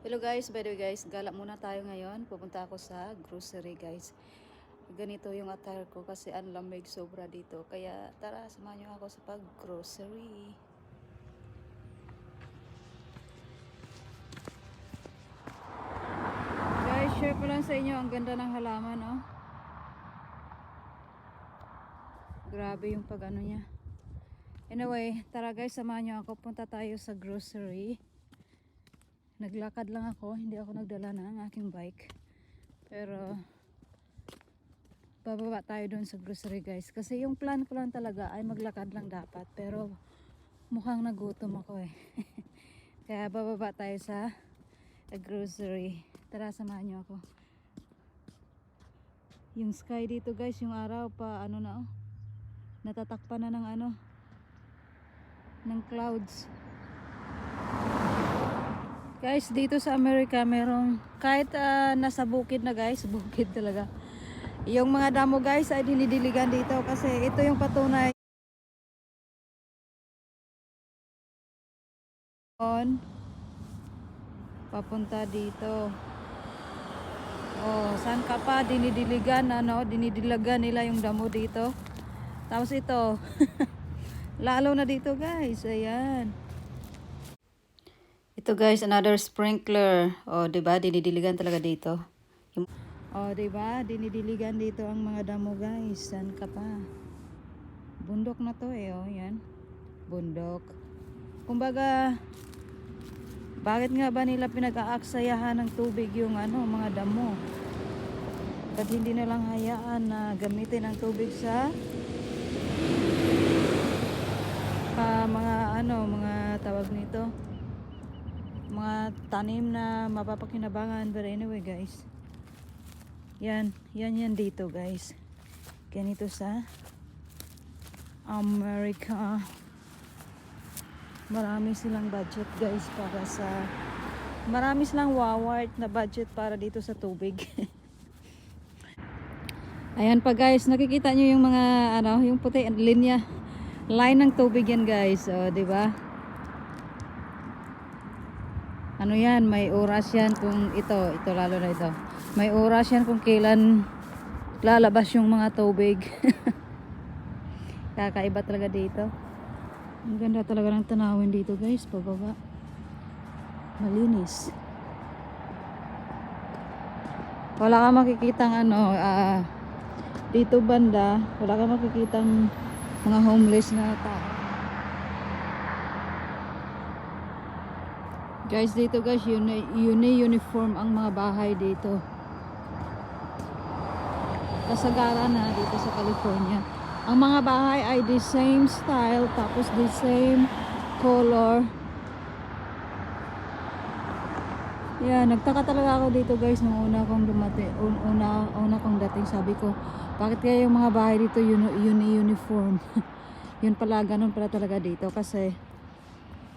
Hello guys, by the way guys, gala muna tayo ngayon. Pupunta ako sa grocery guys. Ganito yung attire ko kasi ang lamig sobra dito. Kaya tara, samahan niyo ako sa pag-grocery. Guys, share ko lang sa inyo ang ganda ng halaman, oh. Grabe yung pag ano niya. Anyway, tara guys, samahan niyo ako. Punta tayo sa grocery. Naglakad lang ako, hindi ako nagdala ng aking bike. Pero bababa tayo doon sa grocery guys. Kasi yung plan ko lang talaga ay maglakad lang dapat. Pero mukhang nagutom ako eh. Kaya bababa tayo sa grocery. Tara, samahan niyo ako. Yung sky dito guys, yung araw pa ano na oh. Natatakpan na ng ano ng clouds. Guys, dito sa Amerika merong kahit ah, nasa bukid na guys, bukid talaga. Yung mga damo guys ay dinidiligan dito kasi ito yung patunay on papunta dito. Oh, saan ka pa dinidiligan ano, dinidilagan nila yung damo dito. Tapos ito. Lalo na dito guys. Ayan. Ito guys, another sprinkler. O, 'di ba? Dinidiligan talaga dito. O, 'di ba? Dinidiligan dito ang mga damo, guys. San ka pa? Bundok na 'to eh, oh, 'yan. Bundok. Kumbaga, bakit nga ba nila pinag-aaksayahan ng tubig yung ano, mga damo? Ba't hindi na lang hayaan na gamitin ang tubig sa ah, mga ano, mga tawag nito? Mga tanim na mapapakinabangan. But anyway guys. Yan, yan yan dito guys. Ganito sa America marami silang budget guys para sa marami silang wawart na budget para dito sa tubig. Ayan pa guys. Nakikita nyo yung mga ano yung puti linya. Line ng tubig yan guys. O di ba ano yan, may oras yan kung ito, ito lalo na ito. May oras yan kung kailan lalabas yung mga tubig. Kakaiba talaga dito. Ang ganda talaga ng tanawin dito guys, pababa. Malinis. Wala ka makikitang ano, ah, dito banda, wala ka makikitang mga homeless na tao. Guys, dito guys, uni, uni uniform ang mga bahay dito. Kasagaran na dito sa California. Ang mga bahay ay the same style, tapos the same color. Yeah, nagtaka talaga ako dito guys nung una kong dumating, una, una kong dating sabi ko, bakit kaya yung mga bahay dito uni, uni uniform? Yun pala, ganun pala talaga dito kasi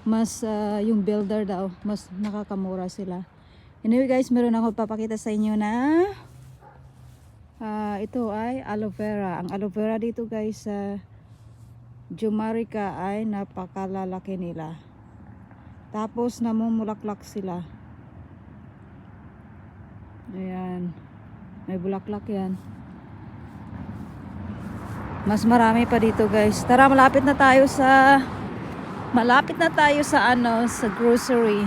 mas ah, yung builder daw mas nakakamura sila. Anyway guys meron ako papakita sa inyo na ah, ito ay aloe vera. Ang aloe vera dito guys sa Jumarica ay napakalalaki nila. Tapos namumulaklak sila. Ayan. May bulaklak yan. Mas marami pa dito guys. Tara malapit na tayo sa Malapit na tayo sa ano, sa grocery.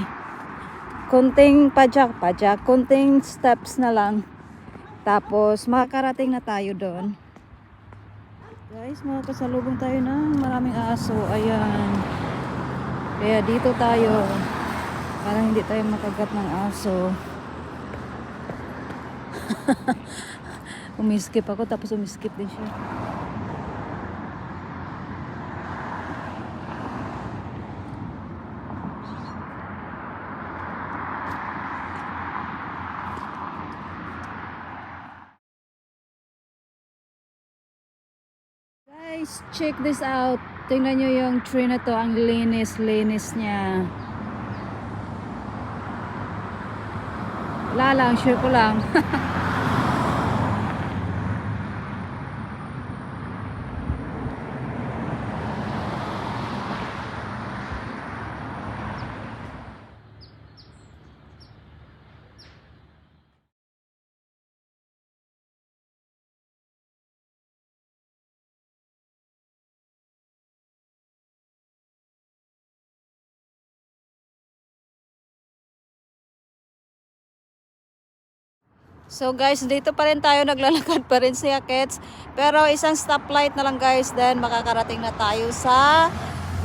Konting pajak-pajak, konting steps na lang. Tapos makakarating na tayo doon. Guys, makakasalubong tayo ng maraming aso. Ayan. Kaya dito tayo para hindi tayo makagat ng aso. umiskip ako tapos umiskip din siya. Guys, check this out. Tingnan nyo yung tree na to. Ang linis-linis niya. Wala lang, share ko lang. So guys, dito pa rin tayo naglalakad pa rin si Akets. Pero isang stoplight na lang guys, then makakarating na tayo sa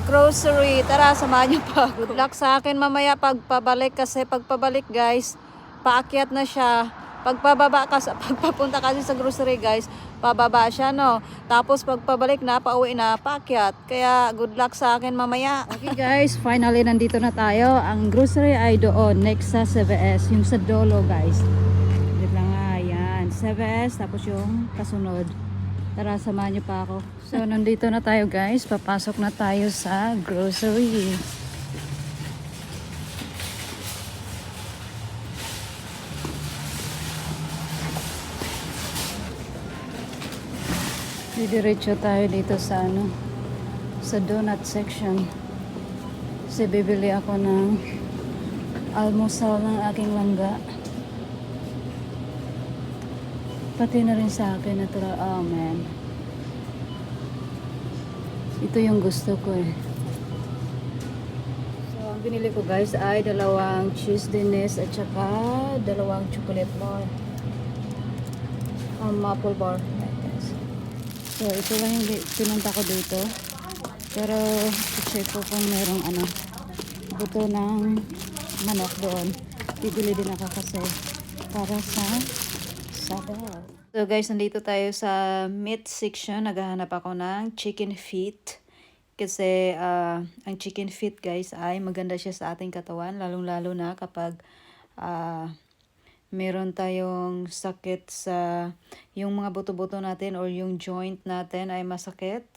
grocery. Tara, samahan niyo pa. Good luck sa akin mamaya pagpabalik kasi pagpabalik guys, paakyat na siya. Pagpababa ka pagpapunta kasi sa grocery guys, pababa siya no. Tapos pagpabalik na, pauwi na, paakyat. Kaya good luck sa akin mamaya. Okay guys, finally nandito na tayo. Ang grocery ay doon, next sa CVS, yung sa Dolo guys. 7S, tapos yung kasunod. Tara, samahan niyo pa ako. So, nandito na tayo guys. Papasok na tayo sa grocery. Didiretso tayo dito sa ano, sa donut section. Kasi bibili ako ng almusal ng aking langga. Pati na rin sa akin natural. Oh man. Ito yung gusto ko eh. So, ang binili ko guys ay dalawang cheese dinis at saka dalawang chocolate bar. Um, maple bar. So, ito lang yung pinunta ko dito. Pero, check ko kung merong ano, buto ng manok doon. Bibili din ako kasi para sa sabaw. So guys, nandito tayo sa meat section. Naghahanap ako ng chicken feet. Kasi ah, ang chicken feet guys ay maganda siya sa ating katawan. Lalong-lalo na kapag ah, meron tayong sakit sa yung mga buto-buto natin or yung joint natin ay masakit.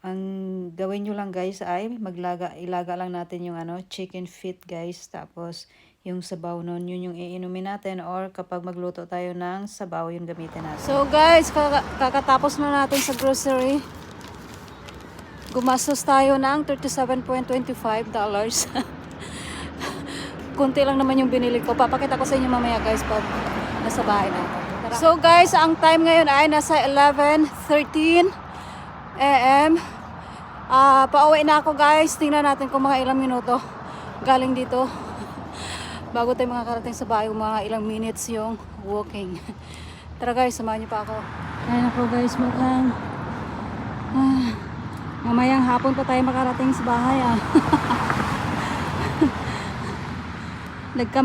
Ang gawin nyo lang guys ay maglaga, ilaga lang natin yung ano, chicken feet guys. Tapos yung sabaw nun, yun yung iinumin natin or kapag magluto tayo ng sabaw, yung gamitin natin. So guys, kaka- kakatapos na natin sa grocery. Gumastos tayo ng $37.25 dollars. Kunti lang naman yung binili ko. Papakita ko sa inyo mamaya guys pag nasa bahay na ako. So guys, ang time ngayon ay nasa 11.13 a.m. Ah, pauwi na ako guys. Tingnan natin kung mga ilang minuto galing dito. Bago tayo makakarating sa bahay, mga ilang minutes yung walking. Tara guys, samahan niyo pa ako. Kaya ako guys, mukhang ah, mamayang hapon pa tayo makarating sa bahay ah. Nagkam